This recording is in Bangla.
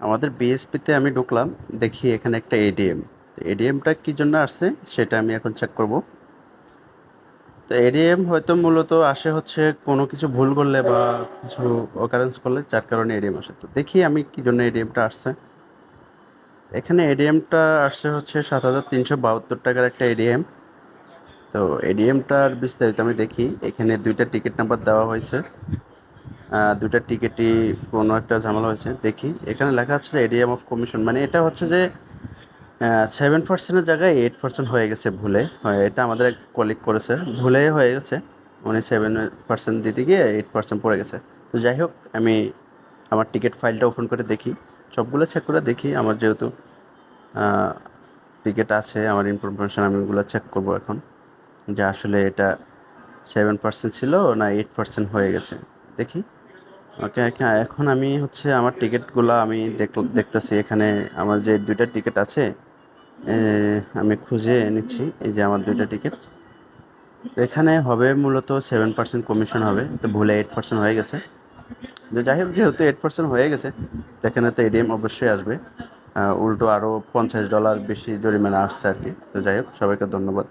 আমাদের বিএসপিতে আমি ঢুকলাম, দেখি এখানে একটা এডিএম এডিএমটা কী জন্য আসছে, সেটা আমি এখন চেক করব। তো এডিএম হয়তো মূলত আসে হচ্ছে কোনো কিছু ভুল করলে বা কিছু অকারেন্স করলে, যার কারণে এডিএম আসে। তো দেখি আমি কী জন্য এডিএমটা আসছে। এখানে এডিএমটা আসছে হচ্ছে সাত হাজার তিনশো বাহাত্তর টাকার একটা এডিএম তো এডিএমটার বিস্তারিত আমি দেখি। এখানে দুইটা টিকিট নাম্বার দেওয়া হয়েছে। দুইটা টিকিটই কোনো একটা ঝামেলা হয়েছে, দেখি। এখানে লেখা আছে যে এডিএম অফ কমিশন মানে এটা হচ্ছে যে সেভেন পার্সেন্টের জায়গায় এইট পার্সেন্ট হয়ে গেছে ভুলে। এটা আমাদের এক কলিগ করেছে, ভুলে হয়ে গেছে। উনি সেভেন পার্সেন্ট দিতে গিয়ে এইট পার্সেন্ট পড়ে গেছে। তো যাই হোক, আমি আমার টিকিট ফাইলটা ওপেন করে দেখি। সবগুলো চেক করে দেখি, আমার যেহেতু টিকিট আছে, আমার ইনফরমেশন আমি ওগুলো চেক করব এখন। যে আসলে এটা সেভেন পার্সেন্ট ছিল না এইট পার্সেন্ট হয়ে গেছে, দেখি। ওকে এখন আমি হচ্ছে আমার টিকিটগুলো আমি দেখ, দেখতেছি। এখানে আমার যে দুইটা টিকিট আছে আমি খুঁজে নিচ্ছি, এই যে আমার দুইটা টিকিট। এখানে হবে মূলত সেভেন পার্সেন্ট কমিশন হবে, তো ভুলে এইট পার্সেন্ট হয়ে গেছে। যাই হোক, যেহেতু এইট পার্সেন্ট হয়ে গেছে এখানে তো এডিএম অবশ্যই আসবে। উল্টো আরও পঞ্চাশ ডলার বেশি জরিমানা আসছে আর কি। তো যাই হোক, সবাইকে ধন্যবাদ।